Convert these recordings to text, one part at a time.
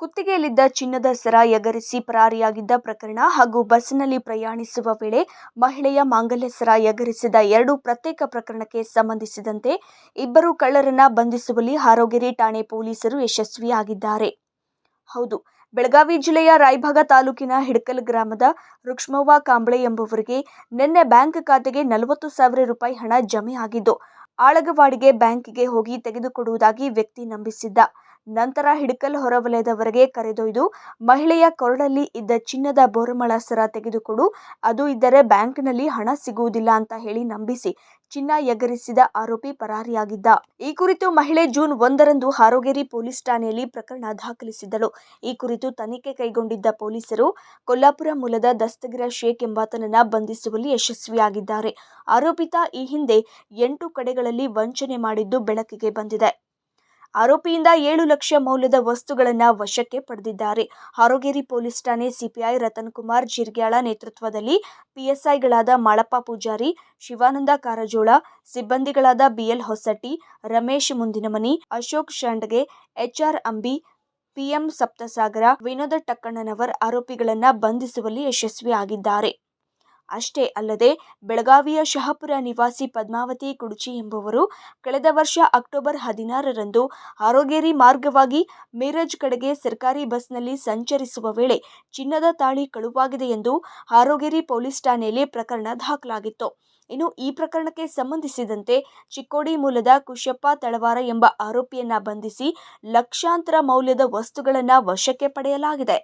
ಕುತ್ತಿಗೆಯಲ್ಲಿದ್ದ ಚಿನ್ನದ ಸರ ಎಗರಿಸಿ ಪರಾರಿಯಾಗಿದ್ದ ಪ್ರಕರಣ ಹಾಗೂ ಬಸ್ನಲ್ಲಿ ಪ್ರಯಾಣಿಸುವ ವೇಳೆ ಮಹಿಳೆಯ ಮಾಂಗಲ್ಯ ಸರ ಎಗರಿಸಿದ ಎರಡು ಪ್ರತ್ಯೇಕ ಪ್ರಕರಣಕ್ಕೆ ಸಂಬಂಧಿಸಿದಂತೆ ಇಬ್ಬರು ಕಳ್ಳರನ್ನ ಬಂಧಿಸುವಲ್ಲಿ ಹಾರೋಗೆರೆ ಠಾಣೆ ಪೊಲೀಸರು ಯಶಸ್ವಿಯಾಗಿದ್ದಾರೆ. ಹೌದು, ಬೆಳಗಾವಿ ಜಿಲ್ಲೆಯ ರಾಯಭಾಗ ತಾಲೂಕಿನ ಹಿಡಕಲ್ ಗ್ರಾಮದ ರುಕ್ಷ್ಮವ್ವ ಕಾಂಬಳೆ ಎಂಬುವರಿಗೆ ನಿನ್ನೆ ಬ್ಯಾಂಕ್ ಖಾತೆಗೆ ನಲವತ್ತು ಸಾವಿರ ರೂಪಾಯಿ ಹಣ ಜಮೆ ಆಗಿದ್ದು, ಆಳಗವಾಡಿಗೆ ಬ್ಯಾಂಕಿಗೆ ಹೋಗಿ ತೆಗೆದುಕೊಡುವುದಾಗಿ ವ್ಯಕ್ತಿ ನಂಬಿಸಿದ್ದ. ನಂತರ ಹಿಡಕಲ್ ಹೊರವಲಯದವರೆಗೆ ಕರೆದೊಯ್ದು ಮಹಿಳೆಯ ಕೊರಳಲ್ಲಿ ಇದ್ದ ಚಿನ್ನದ ಬೋರಮಳ ಸರ ತೆಗೆದುಕೊಡು, ಅದು ಇದ್ದರೆ ಬ್ಯಾಂಕ್ನಲ್ಲಿ ಹಣ ಸಿಗುವುದಿಲ್ಲ ಅಂತ ಹೇಳಿ ನಂಬಿಸಿ, ಚಿನ್ನ ಎಗರಿಸಿದ ಆರೋಪಿ ಪರಾರಿಯಾಗಿದ್ದ. ಈ ಕುರಿತು ಮಹಿಳೆ ಜೂನ್ ಒಂದರಂದು ಹಾರೋಗೇರಿ ಪೊಲೀಸ್ ಠಾಣೆಯಲ್ಲಿ ಪ್ರಕರಣ ದಾಖಲಿಸಿದ್ದಳು. ಈ ಕುರಿತು ತನಿಖೆ ಕೈಗೊಂಡಿದ್ದ ಪೊಲೀಸರು, ಕೊಲ್ಲಾಪುರ ಮೂಲದ ದಸ್ತಗಿರ ಶೇಖ್ ಎಂಬಾತನನ್ನ ಬಂಧಿಸುವಲ್ಲಿ ಯಶಸ್ವಿಯಾಗಿದ್ದಾರೆ. ಆರೋಪಿತ ಈ ಹಿಂದೆ ಎಂಟು ಕಡೆಗಳಲ್ಲಿ ವಂಚನೆ ಮಾಡಿದ್ದು ಬೆಳಕಿಗೆ ಬಂದಿದೆ. ಆರೋಪಿಯಿಂದ ಏಳು ಲಕ್ಷ ಮೌಲ್ಯದ ವಸ್ತುಗಳನ್ನು ವಶಕ್ಕೆ ಪಡೆದಿದ್ದಾರೆ. ಹಾರೋಗೇರಿ ಪೊಲೀಸ್ ಠಾಣೆ ಸಿಪಿಐ ರತನ್ ಕುಮಾರ್ ಜಿರ್ಗ್ಯಾಳ ನೇತೃತ್ವದಲ್ಲಿ ಪಿಎಸ್ಐಗಳಾದ Malappa Pujari, Shivananda Karajol, ಸಿಬ್ಬಂದಿಗಳಾದ BL Hosatti, Ramesh Mundinamani, Ashok Shandge HR Ambi, PM Saptasagar, Vinod Takkannanavar ಆರೋಪಿಗಳನ್ನು ಬಂಧಿಸುವಲ್ಲಿ ಯಶಸ್ವಿಯಾಗಿದ್ದಾರೆ. ಅಷ್ಟೇ ಅಲ್ಲದೆ ಬೆಳಗಾವಿಯ ಶಹಾಪುರ ನಿವಾಸಿ ಪದ್ಮಾವತಿ ಕುಡುಚಿ ಎಂಬುವರು ಕಳೆದ ವರ್ಷ ಅಕ್ಟೋಬರ್ ಹದಿನಾರರಂದು ಆರೋಗೇರಿ ಮಾರ್ಗವಾಗಿ ಮೀರಜ್ ಕಡೆಗೆ ಸರ್ಕಾರಿ ಬಸ್ನಲ್ಲಿ ಸಂಚರಿಸುವ ವೇಳೆ ಚಿನ್ನದ ತಾಳಿ ಕಳುವಾಗಿದೆ ಎಂದು ಆರೋಗೇರಿ ಪೊಲೀಸ್ ಠಾಣೆಯಲ್ಲಿ ಪ್ರಕರಣ ದಾಖಲಾಗಿತ್ತು. ಇನ್ನು ಈ ಪ್ರಕರಣಕ್ಕೆ ಸಂಬಂಧಿಸಿದಂತೆ ಚಿಕ್ಕೋಡಿ ಮೂಲದ ಕುಶಪ್ಪ ತಳವಾರ ಎಂಬ ಆರೋಪಿಯನ್ನ ಬಂಧಿಸಿ ಲಕ್ಷಾಂತರ ಮೌಲ್ಯದ ವಸ್ತುಗಳನ್ನು ವಶಕ್ಕೆ ಪಡೆಯಲಾಗಿದೆ.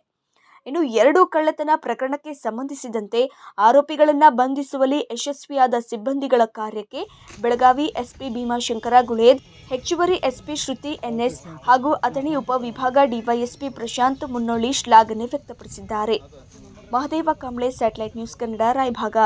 ಇನ್ನು ಎರಡು ಕಳ್ಳತನ ಪ್ರಕರಣಕ್ಕೆ ಸಂಬಂಧಿಸಿದಂತೆ ಆರೋಪಿಗಳನ್ನು ಬಂಧಿಸುವಲ್ಲಿ ಯಶಸ್ವಿಯಾದ ಸಿಬ್ಬಂದಿಗಳ ಕಾರ್ಯಕ್ಕೆ ಬೆಳಗಾವಿ ಎಸ್ಪಿ ಭೀಮಾಶಂಕರ ಗುಳೇದ್ ಹೆಚ್ಚುವರಿ ಎಸ್ಪಿ ಶ್ರುತಿ ಎನ್ಎಸ್ ಹಾಗೂ ಅಥಣಿ ಉಪವಿಭಾಗ ಡಿವೈಎಸ್ಪಿ ಪ್ರಶಾಂತ್ ಮುನ್ನೋಳಿ ಶ್ಲಾಘನೆ ವ್ಯಕ್ತಪಡಿಸಿದ್ದಾರೆ. Mahadev Kamble satellite news Kannada, Raybag.